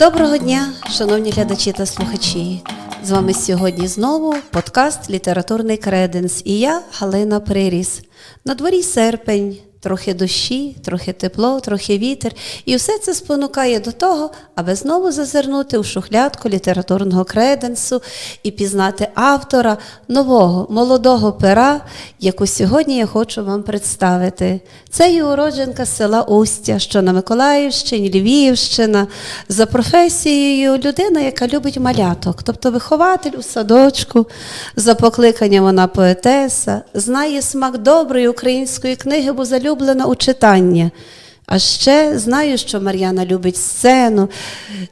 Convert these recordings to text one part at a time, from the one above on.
Доброго дня, шановні глядачі та слухачі. З вами сьогодні знову подкаст Літературний креденс і я Галина Приріс. На дворі серпень, трохи дощі, трохи тепло, трохи вітер, і все це спонукає до того, аби знову зазирнути у шухлядку літературного креденсу і пізнати автора нового молодого пера, яку сьогодні я хочу вам представити. Це є уродженка села Устя, що на Миколаївщині, Львівщина, за професією людина, яка любить маляток, тобто вихователь у садочку, за покликанням вона поетеса, знає смак доброї української книги, бо залюблена у читання. А ще знаю, що Мар'яна любить сцену,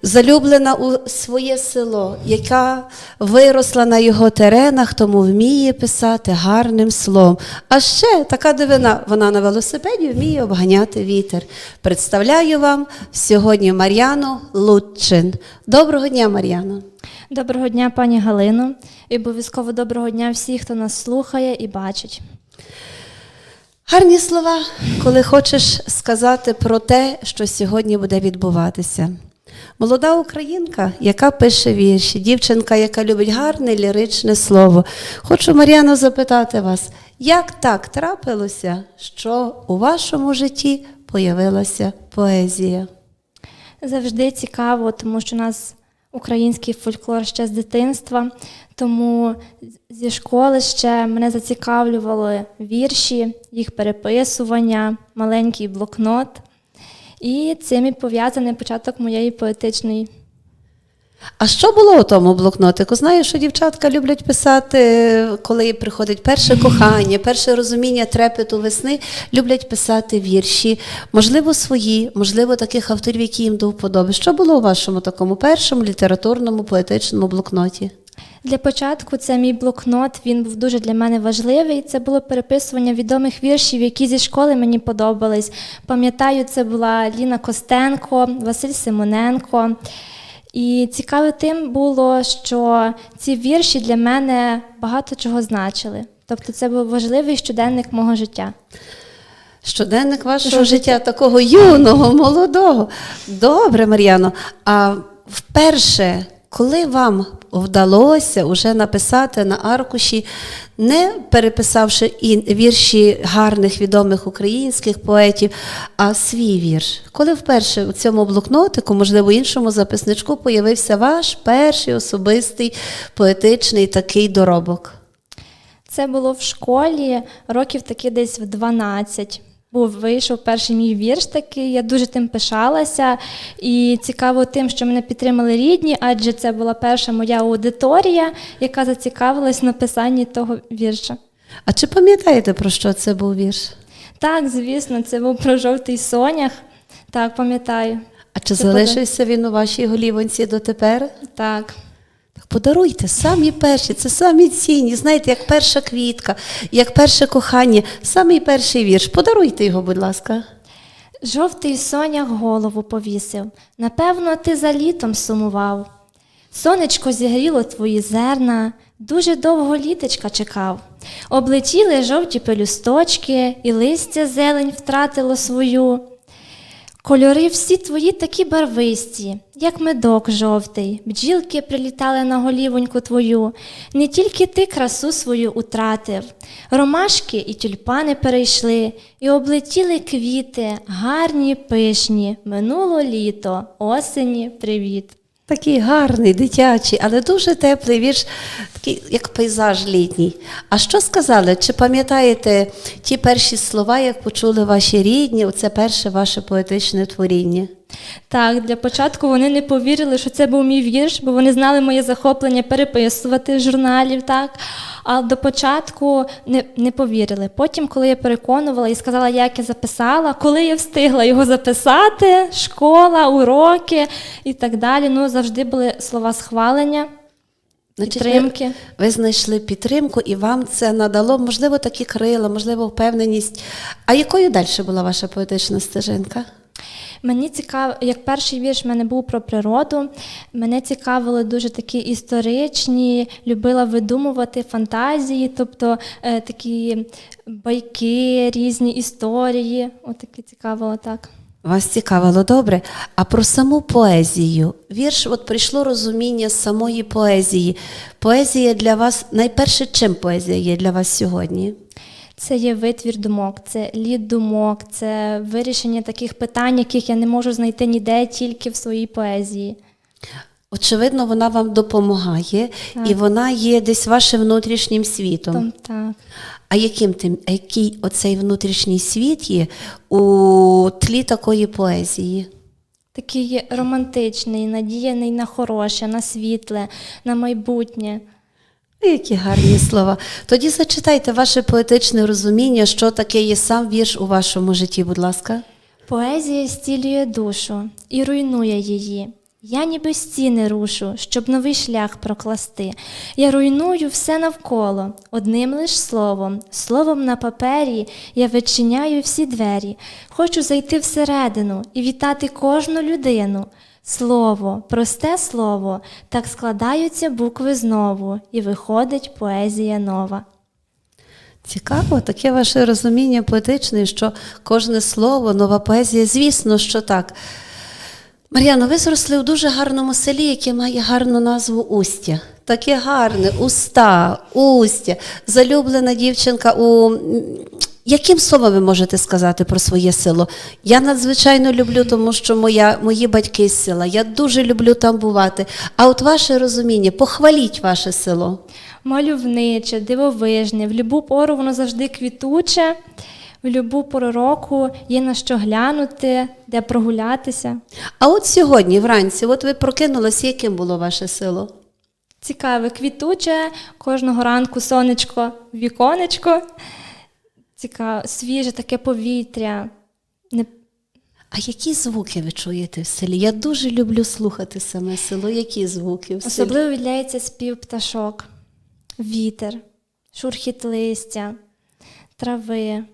залюблена у своє село, яка виросла на його теренах, тому вміє писати гарним словом. А ще така дивина, вона на велосипеді вміє обганяти вітер. Представляю вам сьогодні Мар'яну Лутчин. Доброго дня, Мар'яно. Доброго дня, пані Галино, і обов'язково доброго дня всіх, хто нас слухає і бачить. Гарні слова, коли хочеш сказати про те, що сьогодні буде відбуватися. Молода українка, яка пише вірші, дівчинка, яка любить гарне ліричне слово. Хочу, Мар'яно, запитати вас, як так трапилося, що у вашому житті появилася поезія? Завжди цікаво, тому що нас український фольклор ще з дитинства, тому зі школи ще мене зацікавлювали вірші, їх переписування, маленький блокнот. І цим і пов'язаний початок моєї поетичної. А що було у тому блокнотику? Знаю, що дівчатка люблять писати, коли приходить перше кохання, перше розуміння трепету весни, люблять писати вірші, можливо, свої, можливо, таких авторів, які їм до вподоби. Що було у вашому такому першому літературному поетичному блокноті? Для початку це мій блокнот, він був дуже для мене важливий. Це було переписування відомих віршів, які зі школи мені подобались. Пам'ятаю, це була Ліна Костенко, Василь Симоненко. І цікаве тим було, що ці вірші для мене багато чого значили. Тобто це був важливий щоденник мого життя. Щоденник вашого Що життя такого юного, молодого. Добре, Мар'яно. А вперше, коли вам вдалося вже написати на аркуші, не переписавши вірші гарних відомих українських поетів, а свій вірш, коли вперше у цьому блокнотику, можливо, іншому записничку, появився ваш перший особистий поетичний такий доробок? Це було в школі років таки десь в 12. Був вийшов перший мій вірш такий, я дуже тим пишалася. І цікаво тим, що мене підтримали рідні, адже це була перша моя аудиторія, яка зацікавилась в написанні того вірша. А чи пам'ятаєте, про що це був вірш? Так, звісно, це був про жовтий сонях. Так, пам'ятаю. А чи Це залишився він у вашій голівонці дотепер? Так. Подаруйте самі перші, це самі цінні. Знаєте, як перша квітка, як перше кохання, самий перший вірш. Подаруйте його, будь ласка. Жовтий сонях голову повісив. Напевно, ти за літом сумував. Сонечко зігріло твої зерна, дуже довго літочка чекав. Облетіли жовті пелюсточки, і листя зелень втратило свою. Кольори всі твої такі барвисті, як медок жовтий, бджілки прилітали на голівоньку твою. Не тільки ти красу свою утратив, ромашки і тюльпани перейшли, і облетіли квіти, гарні, пишні, минуло літо, осені, привіт. Такий гарний, дитячий, але дуже теплий вірш, такий, як пейзаж літній. А що сказали? Чи пам'ятаєте ті перші слова, як почули ваші рідні? Оце перше ваше поетичне творіння? Так, для початку вони не повірили, що це був мій вірш, бо вони знали моє захоплення переписувати журналів. так. А до початку не, не повірили. Потім, коли я переконувала і сказала, як я записала, коли я встигла його записати, школа, уроки і так далі. Ну, завжди були слова схвалення, Значить, підтримки. Ви, ви знайшли підтримку, і вам це надало, можливо, такі крила, можливо, впевненість. А якою далі була ваша поетична стежинка? Мені цікаво, як перший вірш в мене був про природу. Мене цікавили дуже такі історичні, любила видумувати фантазії, тобто е, такі байки, різні історії. Отакі цікавило так. Вас цікавило добре. А про саму поезію. Вірш, от прийшло розуміння самої поезії. Поезія для вас, найперше, чим поезія є для вас сьогодні? Це є витвір думок, це лід думок, це вирішення таких питань, яких я не можу знайти ніде, тільки в своїй поезії. Очевидно, вона вам допомагає, і вона є десь вашим внутрішнім світом. Там, так. А яким тим, який оцей внутрішній світ є у тлі такої поезії? Такий романтичний, надіяний на хороше, на світле, на майбутнє. Які гарні слова. Тоді зачитайте ваше поетичне розуміння, що таке є сам вірш у вашому житті, будь ласка. Поезія стілює душу і руйнує її. Я ніби стіни рушу, щоб новий шлях прокласти. Я руйную все навколо, одним лиш словом, словом на папері я відчиняю всі двері. Хочу зайти всередину і вітати кожну людину. Слово, просте слово, так складаються букви знову, і виходить поезія нова. Цікаво, таке ваше розуміння поетичне, що кожне слово, нова поезія, звісно, що так. Мар'яно, ви зросли в дуже гарному селі, яке має гарну назву Устя. Таке гарне, уста, устя, залюблена дівчинка у. Яким словом ви можете сказати про своє село? Я надзвичайно люблю, тому що моя, мої батьки з села. Я дуже люблю там бувати. А от ваше розуміння, похваліть ваше село. Мальовниче, дивовижне, в любу пору воно завжди квітуче, в любу пору року є на що глянути, де прогулятися. А от сьогодні, вранці, от ви прокинулися, яким було ваше село? Цікаве, квітуче, кожного ранку сонечко, віконечко. Цікаве, свіже таке повітря. Не... А які звуки ви чуєте в селі? Я дуже люблю слухати саме село. Які звуки в селі? Особливо відляється спів пташок, вітер, шурхіт листя, трави.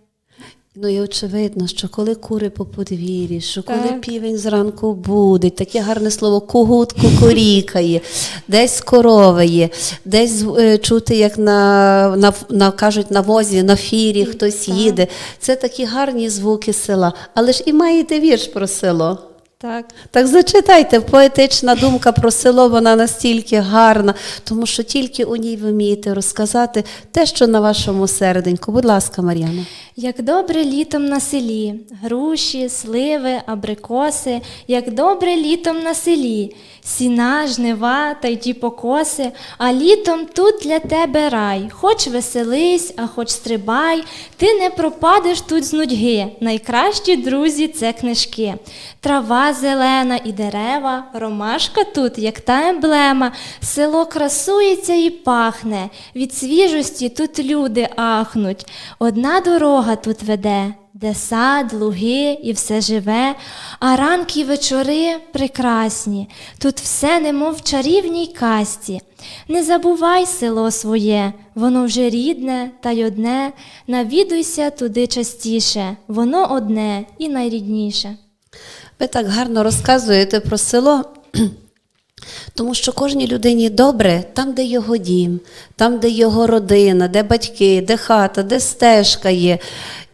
Ну і очевидно, що коли кури по подвір'ї, що коли Так. півень зранку буде, таке гарне слово кугут кукурікає, десь корови є, десь е, чути, як на, на, на кажуть на возі, на фірі хтось Так. їде. Це такі гарні звуки села. Але ж і маєте вірш про село. Так. Так зачитайте, поетична думка про село, вона настільки гарна, тому що тільки у ній ви вмієте розказати те, що на вашому серденьку. Будь ласка, Мар'яна. Як добре літом на селі, груші, сливи, абрикоси, як добре літом на селі, сіна, жнива та й ті покоси, а літом тут для тебе рай. Хоч веселись, а хоч стрибай, ти не пропадеш тут з нудьги. Найкращі друзі це книжки. Трава зелена і дерева, ромашка тут, як та емблема, село красується і пахне. Від свіжості тут люди ахнуть. Одна дорога тут веде, де сад, луги і все живе, а ранки й вечори прекрасні. Тут все немов чарівній касті. Не забувай село своє, воно вже рідне та й одне. Навідуйся туди частіше, воно одне і найрідніше. Ви так гарно розказуєте про село. Тому що кожній людині добре там, де його дім, там, де його родина, де батьки, де хата, де стежка є.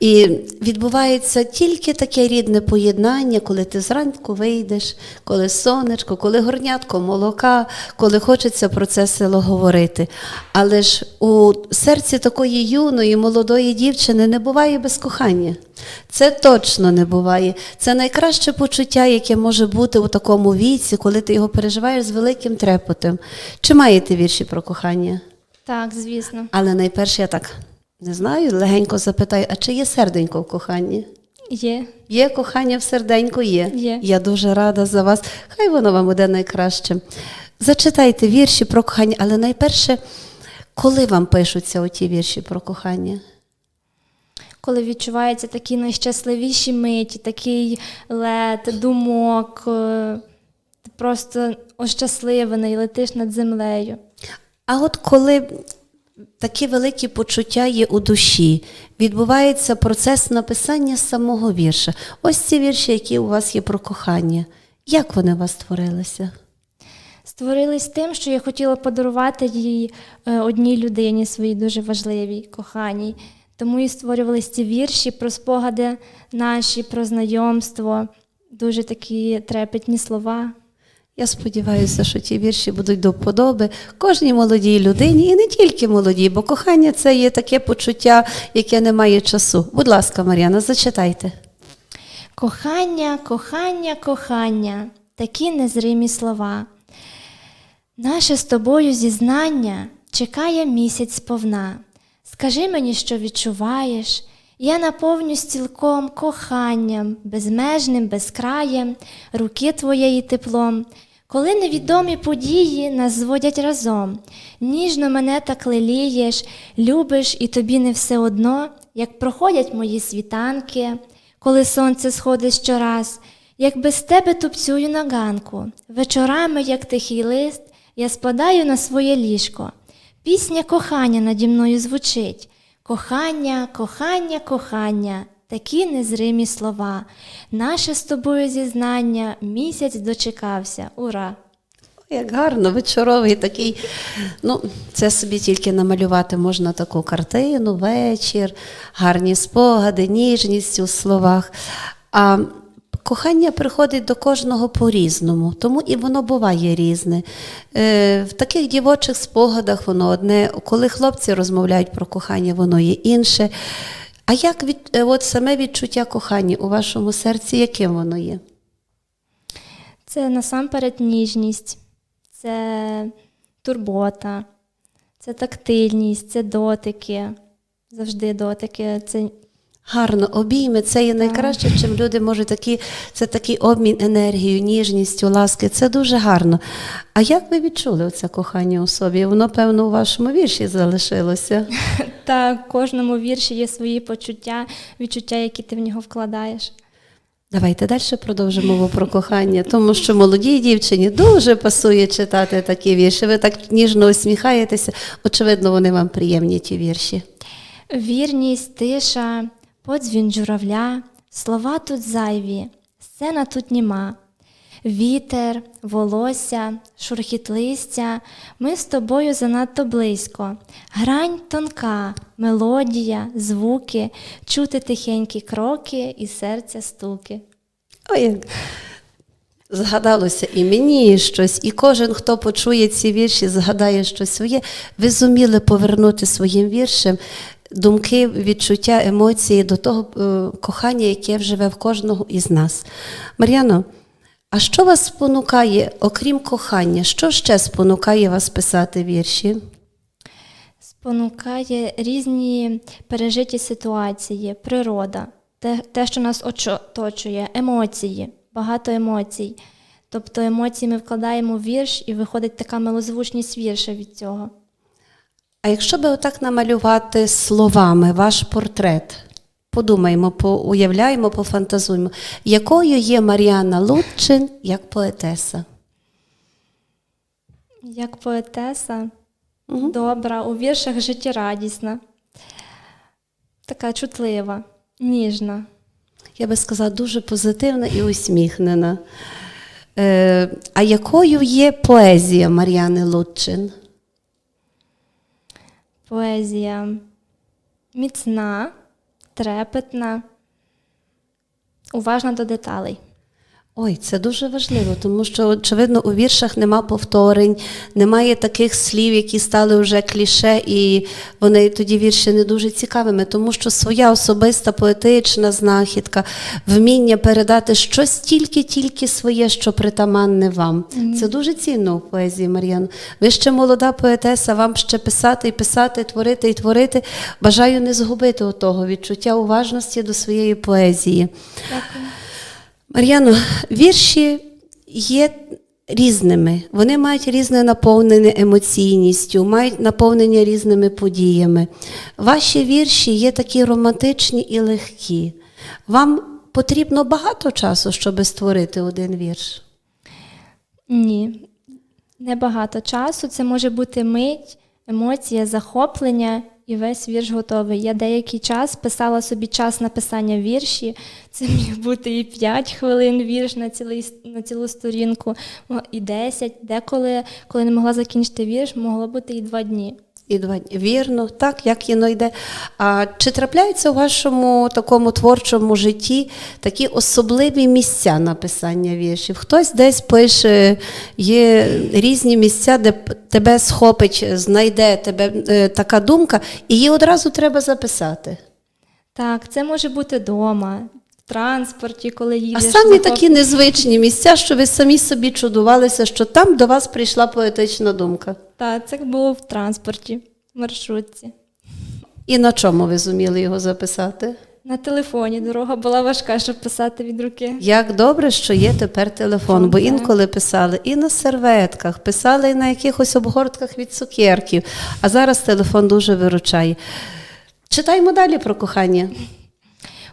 І відбувається тільки таке рідне поєднання, коли ти зранку вийдеш, коли сонечко, коли горнятко молока, коли хочеться про це село говорити. Але ж у серці такої юної, молодої дівчини не буває без кохання. Це точно не буває. Це найкраще почуття, яке може бути у такому віці, коли ти його переживаєш з великим трепотом. Чи маєте вірші про кохання? Так, звісно. Але найперше я так не знаю, легенько запитаю, а чи є серденько в коханні? Є. Є кохання в серденьку? Є. Є. Я дуже рада за вас. Хай воно вам буде найкраще. Зачитайте вірші про кохання, але найперше, коли вам пишуться оті вірші про кохання? коли відчуваються такі найщасливіші миті, такий лед, думок, е, ти просто ощасливений, летиш над землею. А от коли такі великі почуття є у душі, відбувається процес написання самого вірша. Ось ці вірші, які у вас є про кохання. Як вони у вас створилися? Створились тим, що я хотіла подарувати їй е, одній людині своїй дуже важливій, коханій. Тому і створювались ці вірші про спогади наші, про знайомство, дуже такі трепетні слова. Я сподіваюся, що ті вірші будуть до вподоби кожній молодій людині, і не тільки молодій, бо кохання це є таке почуття, яке не має часу. Будь ласка, Мар'яна, зачитайте. Кохання, кохання, кохання, такі незримі слова. Наше з тобою зізнання чекає місяць сповна. Скажи мені, що відчуваєш, я наповнюсь цілком коханням, безмежним, безкраєм, руки твоєї теплом. Коли невідомі події нас зводять разом, ніжно мене так лелієш, любиш і тобі не все одно, як проходять мої світанки, коли сонце сходить щораз, як без тебе тупцюю на ганку, вечорами, як тихий лист, я спадаю на своє ліжко. Пісня кохання наді мною звучить. Кохання, кохання, кохання, такі незримі слова. Наше з тобою зізнання місяць дочекався. Ура! Як гарно, вечоровий такий. Ну, це собі тільки намалювати можна таку картину, вечір, гарні спогади, ніжність у словах. А кохання приходить до кожного по-різному, тому і воно буває різне. Е, в таких дівочих спогадах воно одне, коли хлопці розмовляють про кохання, воно є інше. А як від, е, от саме відчуття кохання у вашому серці, яким воно є? Це насамперед ніжність, це турбота, це тактильність, це дотики. Завжди дотики. Це Гарно, обійми це є найкраще, чим люди можуть такі, це такий обмін енергією, ніжністю, ласки. Це дуже гарно. А як ви відчули оце кохання у собі? Воно, певно, у вашому вірші залишилося. та в кожному вірші є свої почуття, відчуття, які ти в нього вкладаєш. Давайте далі продовжимо мову про кохання, тому що молодій дівчині дуже пасує читати такі вірші. Ви так ніжно усміхаєтеся. Очевидно, вони вам приємні, ті вірші. Вірність, тиша, подзвін журавля, слова тут зайві, сцена тут німа. Вітер, волосся, шурхіт листя, ми з тобою занадто близько. Грань тонка, мелодія, звуки, чути тихенькі кроки і серця стуки. Ой, згадалося і мені щось, і кожен, хто почує ці вірші, згадає щось своє. Ви зуміли повернути своїм віршем думки, відчуття, емоції до того е, кохання, яке живе в кожного із нас. Мар'яно, а що вас спонукає, окрім кохання, що ще спонукає вас писати вірші? Спонукає різні пережиті ситуації, природа, те, те, що нас оточує, емоції, багато емоцій. Тобто емоції ми вкладаємо в вірш і виходить така милозвучність вірша від цього. А якщо би отак намалювати словами ваш портрет, подумаємо, уявляємо, пофантазуємо, якою є Мар'яна Лутчин як поетеса? Як поетеса, добра, у віршах життєрадісна, така чутлива, ніжна. Я би сказала, дуже позитивна і усміхнена. Е, а якою є поезія Мар'яни Лутчин? Поезія міцна, трепетна, уважна до деталей. Ой, це дуже важливо, тому що, очевидно, у віршах нема повторень, немає таких слів, які стали вже кліше, і вони тоді вірші не дуже цікавими, тому що своя особиста поетична знахідка, вміння передати щось тільки-тільки своє, що притаманне вам. Це дуже цінно у поезії, Мар'яно. Ви ще молода поетеса, вам ще писати і писати, творити і творити. Бажаю не згубити того відчуття уважності до своєї поезії. Дякую. Мар'яно, вірші є різними. Вони мають різне наповнення емоційністю, мають наповнення різними подіями. Ваші вірші є такі романтичні і легкі. Вам потрібно багато часу, щоб створити один вірш. Ні, небагато часу. Це може бути мить, емоція, захоплення, і весь вірш готовий. Я деякий час писала собі час написання вірші. Це міг бути і 5 хвилин вірш на, цілий, на цілу сторінку, і 10. Деколи, коли не могла закінчити вірш, могло бути і 2 дні. Вірно, так, як воно йде. А чи трапляються у вашому такому творчому житті такі особливі місця написання віршів? Хтось десь пише, є різні місця, де тебе схопить, знайде тебе е, така думка, і її одразу треба записати. Так, це може бути вдома, транспорті, коли А самі такі незвичні місця, що ви самі собі чудувалися, що там до вас прийшла поетична думка. Так, це було в транспорті, в маршрутці. І на чому ви зуміли його записати? На телефоні дорога була важка, щоб писати від руки. Як добре, що є тепер телефон, бо інколи писали і на серветках, писали і на якихось обгортках від цукерків, а зараз телефон дуже виручає. Читаємо далі про кохання.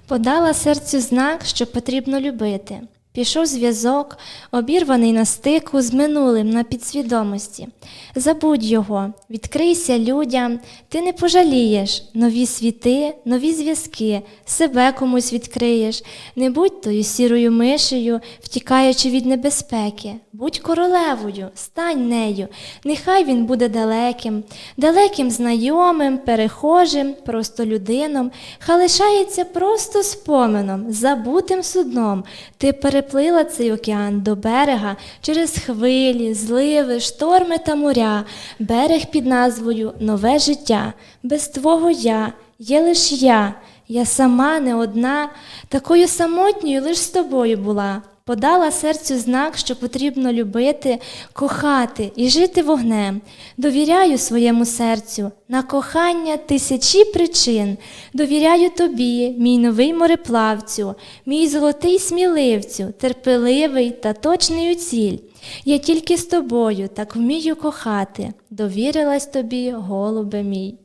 Подала серцю знак, що потрібно любити. Пішов зв'язок, обірваний на стику з минулим на підсвідомості. Забудь його, відкрийся людям, ти не пожалієш нові світи, нові зв'язки, себе комусь відкриєш. Не будь тою сірою мишею, втікаючи від небезпеки. Будь королевою, стань нею, нехай він буде далеким, далеким знайомим, перехожим, просто людином, хай лишається просто споменом, забутим судном. Ти переплила цей океан до берега через хвилі, зливи, шторми та моря, берег під назвою Нове життя. Без твого я є лиш я. Я сама не одна, такою самотньою лиш з тобою була. Подала серцю знак, що потрібно любити, кохати і жити вогнем. Довіряю своєму серцю на кохання тисячі причин. Довіряю тобі, мій новий мореплавцю, мій золотий сміливцю, терпеливий та точний у ціль. Я тільки з тобою так вмію кохати. Довірилась тобі, голубе мій.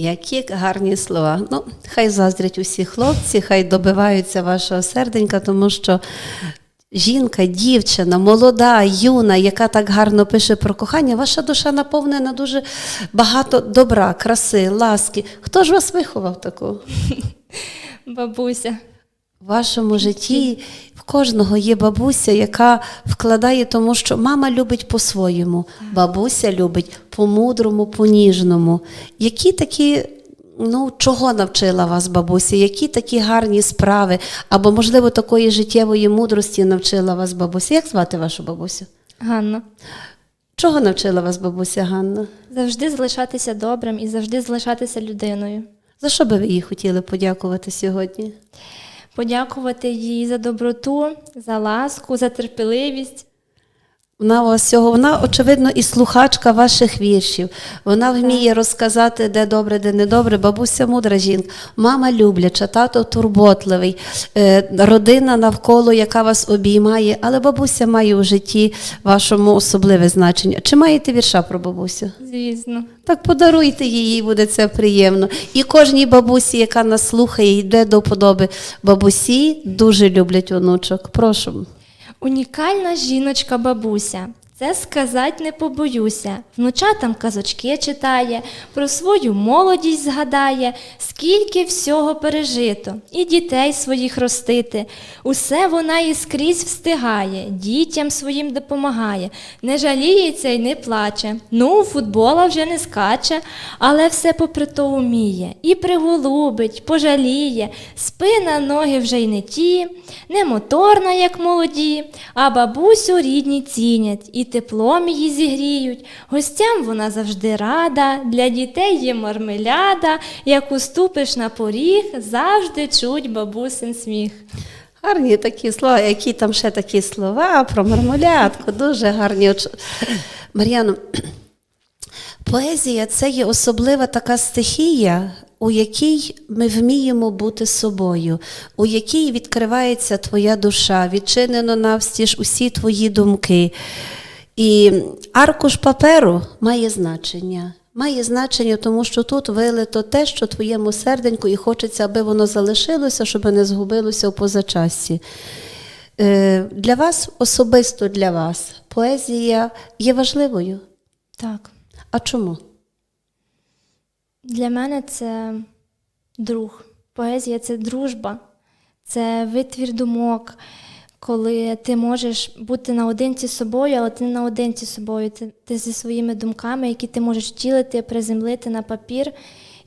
Які гарні слова. Ну, хай заздрять усі хлопці, хай добиваються вашого серденька, тому що жінка, дівчина, молода, юна, яка так гарно пише про кохання, ваша душа наповнена дуже багато добра, краси, ласки. Хто ж вас виховав таку? Бабуся. В вашому житті в кожного є бабуся, яка вкладає, тому що мама любить по-своєму, бабуся любить по-мудрому, по-ніжному. Які такі, ну, чого навчила вас бабуся? Які такі гарні справи? Або, можливо, такої життєвої мудрості навчила вас бабуся? Як звати вашу бабусю? Ганна. Чого навчила вас бабуся Ганна? Завжди залишатися добрим і завжди залишатися людиною. За що би ви їй хотіли подякувати сьогодні? Подякувати їй за доброту, за ласку, за терпеливість. Вона ось цього, вона, очевидно, і слухачка ваших віршів. Вона вміє розказати, де добре, де не добре. Бабуся мудра жінка, мама любляча, тато турботливий, е, родина навколо, яка вас обіймає, але бабуся має у житті вашому особливе значення. Чи маєте вірша про бабусю? Звісно. Так подаруйте їй, буде це приємно. І кожній бабусі, яка нас слухає, йде до подоби. Бабусі дуже люблять онучок. Прошу. Унікальна жіночка бабуся. Це сказать не побоюся. Внучатам казочки читає, про свою молодість згадає, скільки всього пережито, і дітей своїх ростити. Усе вона і скрізь встигає, дітям своїм допомагає, не жаліється й не плаче. Ну, футбола вже не скаче, але все попри то уміє. І приголубить, пожаліє, спина, ноги вже й не ті, не моторна, як молоді, а бабусю рідні цінять і теплом її зігріють. Гостям вона завжди рада, для дітей є мармеляда, як уступиш на поріг, завжди чуть бабусин сміх. Гарні такі слова, які там ще такі слова про мармолятку, дуже гарні. Мар'яно, поезія це є особлива така стихія, у якій ми вміємо бути собою, у якій відкривається твоя душа, відчинено навстіж усі твої думки. І аркуш паперу має значення. Має значення, тому що тут вилито те, що твоєму серденьку, і хочеться, аби воно залишилося, щоб не згубилося в позачасті. Е, Для вас, особисто для вас, поезія є важливою. Так. А чому? Для мене це друг. Поезія це дружба, це витвір думок, коли ти можеш бути наодинці з собою, але ти не наодинці з собою. Ти, ти зі своїми думками, які ти можеш втілити, приземлити на папір,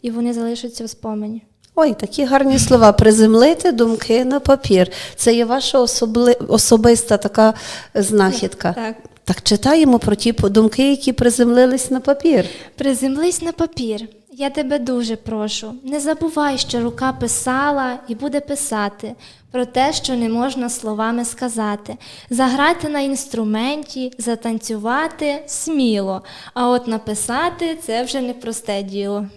і вони залишаться в спомені. Ой, такі гарні слова. Приземлити думки на папір. Це є ваша особли... особиста така знахідка. Так. Так читаємо про ті думки, які приземлились на папір. Приземлись на папір. Я тебе дуже прошу. Не забувай, що рука писала і буде писати про те, що не можна словами сказати. Заграти на інструменті, затанцювати сміло. А от написати це вже непросте діло.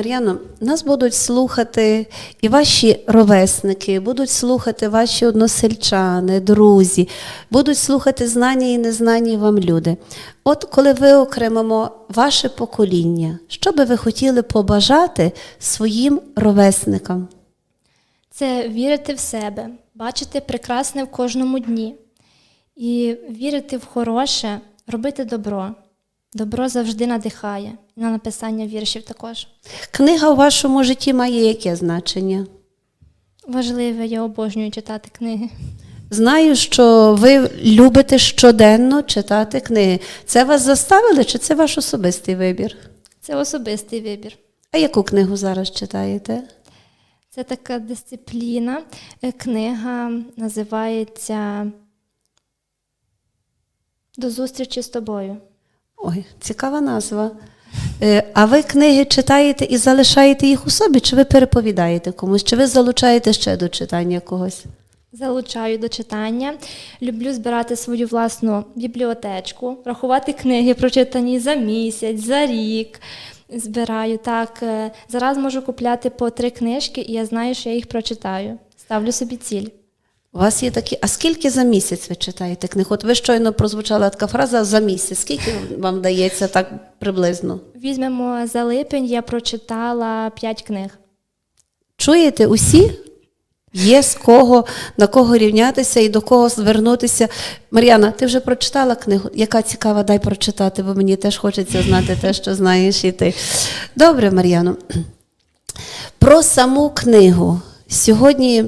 Мар'яно, нас будуть слухати і ваші ровесники, будуть слухати ваші односельчани, друзі, будуть слухати знані і незнані вам люди. От коли ви окремимо ваше покоління, що би ви хотіли побажати своїм ровесникам? Це вірити в себе, бачити прекрасне в кожному дні і вірити в хороше, робити добро. Добро завжди надихає і на написання віршів також. Книга у вашому житті має яке значення? Важливе, я обожнюю читати книги. Знаю, що ви любите щоденно читати книги. Це вас заставили, чи це ваш особистий вибір? Це особистий вибір. А яку книгу зараз читаєте? Це така дисципліна. Е, Книга називається До зустрічі з тобою. Ой, цікава назва. Е, А ви книги читаєте і залишаєте їх у собі, чи ви переповідаєте комусь, чи ви залучаєте ще до читання когось? Залучаю до читання. Люблю збирати свою власну бібліотечку, рахувати книги, прочитані за місяць, за рік. Збираю так. е, Зараз можу купляти по три книжки, і я знаю, що я їх прочитаю. Ставлю собі ціль. У вас є такі. А скільки за місяць ви читаєте книг? От ви щойно прозвучала така фраза за місяць. Скільки вам вдається так приблизно? Візьмемо за липень, я прочитала п'ять книг. Чуєте усі? Є з кого, на кого рівнятися і до кого звернутися. Мар'яна, ти вже прочитала книгу? Яка цікава, дай прочитати, бо мені теж хочеться знати те, що знаєш і ти. Добре, Мар'яно. Про саму книгу. Сьогодні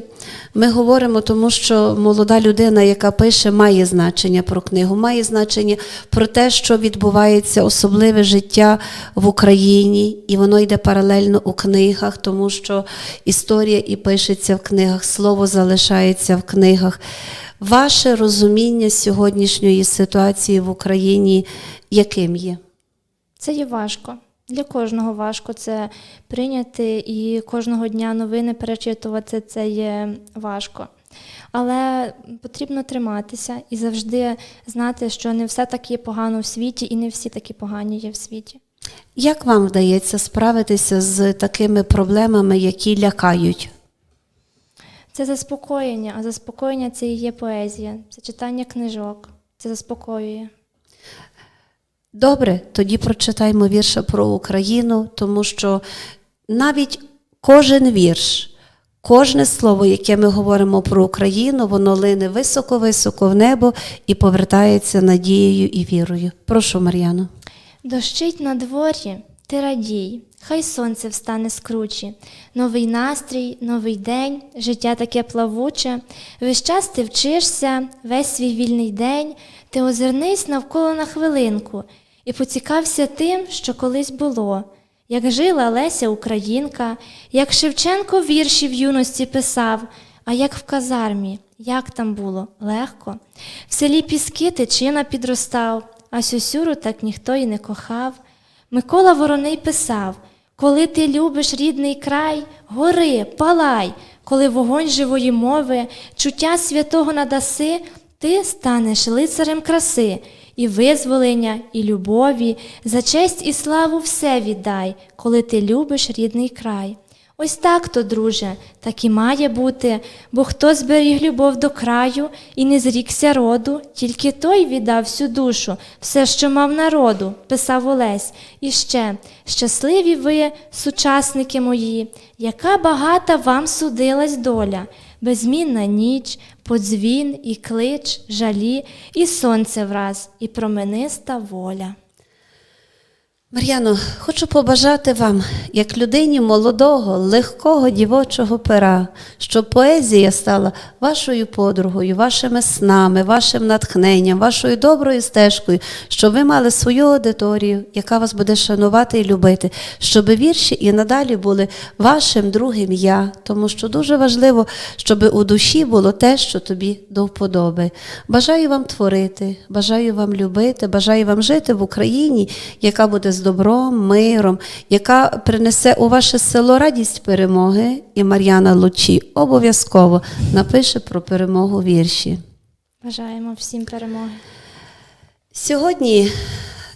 ми говоримо, тому що молода людина, яка пише, має значення про книгу, має значення про те, що відбувається особливе життя в Україні, і воно йде паралельно у книгах, тому що історія і пишеться в книгах, слово залишається в книгах. Ваше розуміння сьогоднішньої ситуації в Україні яким є? Це є важко. Для кожного важко це прийняти і кожного дня новини перечитувати це є важко. Але потрібно триматися і завжди знати, що не все так є погано в світі, і не всі такі погані є в світі. Як вам вдається справитися з такими проблемами, які лякають? Це заспокоєння, а заспокоєння це і є поезія, це читання книжок, це заспокоює. Добре, тоді прочитаймо вірша про Україну, тому що навіть кожен вірш, кожне слово, яке ми говоримо про Україну, воно лине високо-високо в небо і повертається надією і вірою. Прошу, Мар'яно. Дощить на дворі, ти радій, хай сонце встане з кручі. Новий настрій, новий день, життя таке плавуче. Весь час ти вчишся, весь свій вільний день, ти озирнись навколо на хвилинку і поцікався тим, що колись було. Як жила Леся Українка, як Шевченко вірші в юності писав, а як в казармі, як там було легко. В селі Піски тичина підростав, а сюсюру так ніхто й не кохав. Микола Вороний писав: Коли ти любиш рідний край, гори, палай, коли вогонь живої мови, чуття святого надаси, ти станеш лицарем краси, і визволення, і любові, за честь і славу все віддай, коли ти любиш рідний край. Ось так то, друже, так і має бути, бо хто зберіг любов до краю і не зрікся роду, тільки той віддав всю душу, все, що мав народу, писав Олесь. І ще щасливі ви, сучасники мої, яка багата вам судилась доля, безмінна ніч, подзвін і клич, жалі, і сонце враз, і промениста воля. Мар'яно, хочу побажати вам, як людині молодого, легкого дівочого пера, щоб поезія стала вашою подругою, вашими снами, вашим натхненням, вашою доброю стежкою, щоб ви мали свою аудиторію, яка вас буде шанувати і любити, щоб вірші і надалі були вашим другим я, тому що дуже важливо, щоб у душі було те, що тобі до вподоби. Бажаю вам творити, бажаю вам любити, бажаю вам жити в Україні, яка буде добром, миром, яка принесе у ваше село радість перемоги. І Мар'яна Лучі обов'язково напише про перемогу вірші. Бажаємо всім перемоги. Сьогодні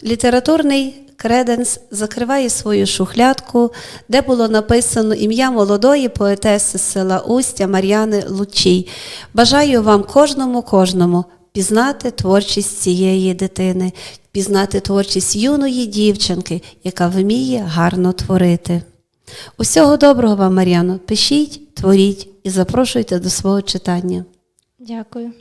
літературний креденс закриває свою шухлядку, де було написано ім'я молодої поетеси села Устя Мар'яни Лучій. Бажаю вам кожному, кожному пізнати творчість цієї дитини, пізнати творчість юної дівчинки, яка вміє гарно творити. Усього доброго вам, Мар'яно, пишіть, творіть і запрошуйте до свого читання. Дякую.